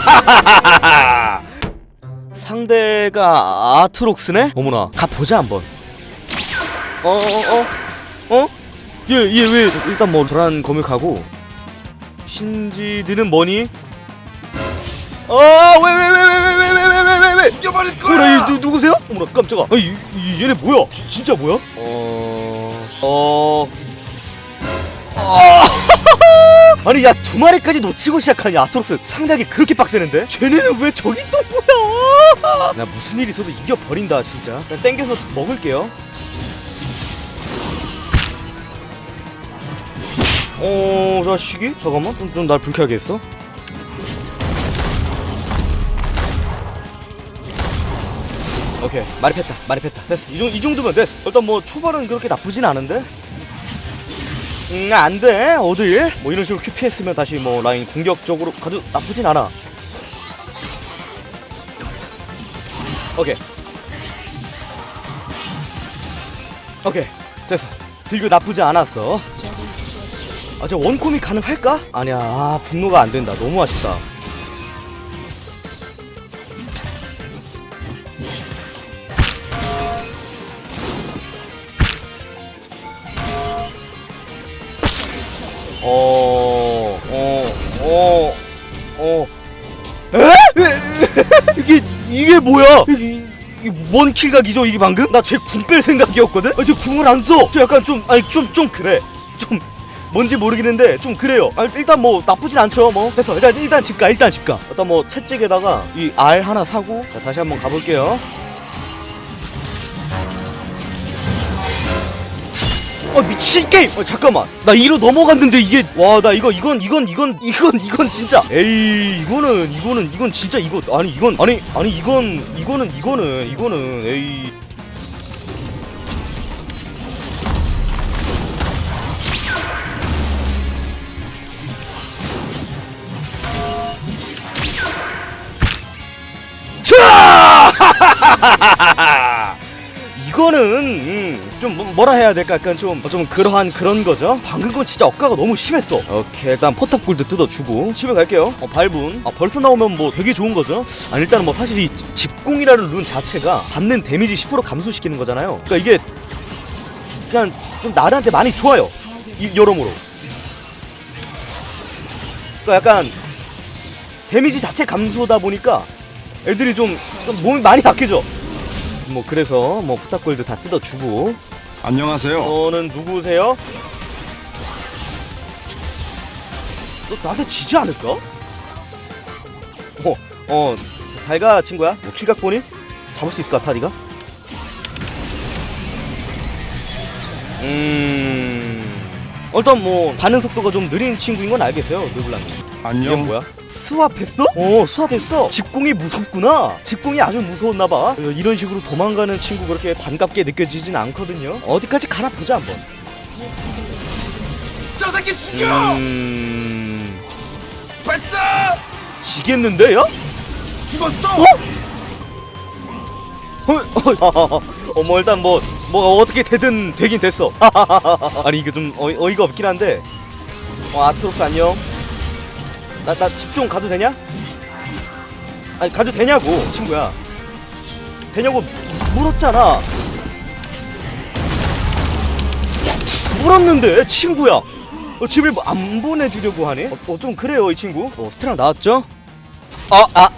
상대가 아트록스네? 어머나 가보자 한번 어어어 어? 어, 어, 어? 얘얘 왜 일단 뭐 저란 검역하고 신지 너는 뭐니? 어왜 왜 왜 왜 왜 왜 왜 왜왜 죽여버릴 거야! 뭐라 얘 누구세요? 어머나 깜짝아 아니 이, 이, 얘네 뭐야? 지, 진짜 뭐야? 어어 어... 어... 아! 아니 야 두 마리까지 놓치고 시작하니 아토록스 상당히 그렇게 빡세는데? 쟤네는 왜 저기 또 뭐야? 나 무슨 일 있어도 이겨버린다 진짜. 그냥 땡겨서 먹을게요. 어... 자식이? 잠깐만 좀좀날 불쾌하게 했어. 오케이 말이 뺐다 말이 뺐다. 됐어. 이, 정, 이 정도면 됐어. 일단 뭐 초반은 그렇게 나쁘진 않은데 음 안 돼. 어딜? 뭐 이런 식으로 QP했으면 다시 뭐 라인 공격적으로 가도 나쁘진 않아. 오케이. 오케이. 됐어. 들고 나쁘지 않았어. 아 저 원콤이 가능할까? 아니야. 아 분노가 안 된다. 너무 아쉽다 어, 어, 어, 어. 에? 이게, 이게 뭐야? 이게, 이게 뭔 킬각이죠, 이게 방금? 나 쟤궁 뺄 생각이었거든? 아, 쟤 궁을 안 써! 저 약간 좀, 아니, 좀, 좀 그래. 좀, 뭔지 모르겠는데, 좀 그래요. 아, 일단 뭐, 나쁘진 않죠, 뭐. 됐어. 일단, 일단 집 가, 일단 집 가. 일단 뭐, 채찍에다가 이 알 하나 사고, 자, 다시 한번 가볼게요. 아 미친 게임! 아, 잠깐만. 나 2로 넘어갔는데 이게 와 나 이거 이건 이건 이건 이건 이건 진짜. 에이 이거는 이거는 이건 진짜 이거 아니 이건 아니 아니 이건 이거는 이거는 이거는 에이 좀 뭐- 뭐라 해야 될까? 약간 좀, 좀 그러한 그런 거죠? 방금 건 진짜 억가가 너무 심했어. 오케이 일단 포탑 골드 뜯어주고. 집에 갈게요. 어 발분 아, 벌써 나오면 뭐 되게 좋은 거죠? 아니 일단은 뭐 사실 이 집공이라는 룬 자체가 받는 데미지 10% 감소시키는 거잖아요. 그러니까 이게 그냥 좀 나한테 많이 좋아요. 이, 여러모로. 그러니까 약간 데미지 자체 감소다 보니까 애들이 좀, 좀 몸이 많이 약해져. 뭐 그래서 뭐 포탑골드 다 뜯어주고 안녕하세요. 너는 누구세요? 너 나한테 지지 않을까? 어, 어, 잘가 친구야. 뭐 킬각 보니? 잡을 수 있을 것 같아, 네가? 음, 일단 뭐 반응 속도가 좀 느린 친구인 건 알겠어요, 르블랑이. 이게 안녕. 뭐야? 스왑했어? 어 스왑했어 직공이 무섭구나 직공이 아주 무서웠나봐 이런 식으로 도망가는 친구 그렇게 반갑게 느껴지진 않거든요 어디까지 가나 보자 한번 저 새끼 죽여! 음... 발사! 지겠는데 야? 죽었어! 어? 어, 어머 일단 뭐 뭐가 어떻게 되든 되긴 됐어 아니 이게 좀 어이, 어이가 없긴 한데 어 아트로스 안녕 나 나 집 좀 가도 되냐? 아니 가도 되냐고 친구야 되냐고 물었잖아 물었는데 친구야 어, 집에 뭐안 보내주려고 하네 어, 어, 좀 그래요 이 친구 어, 스테랑 나왔죠? 아 아.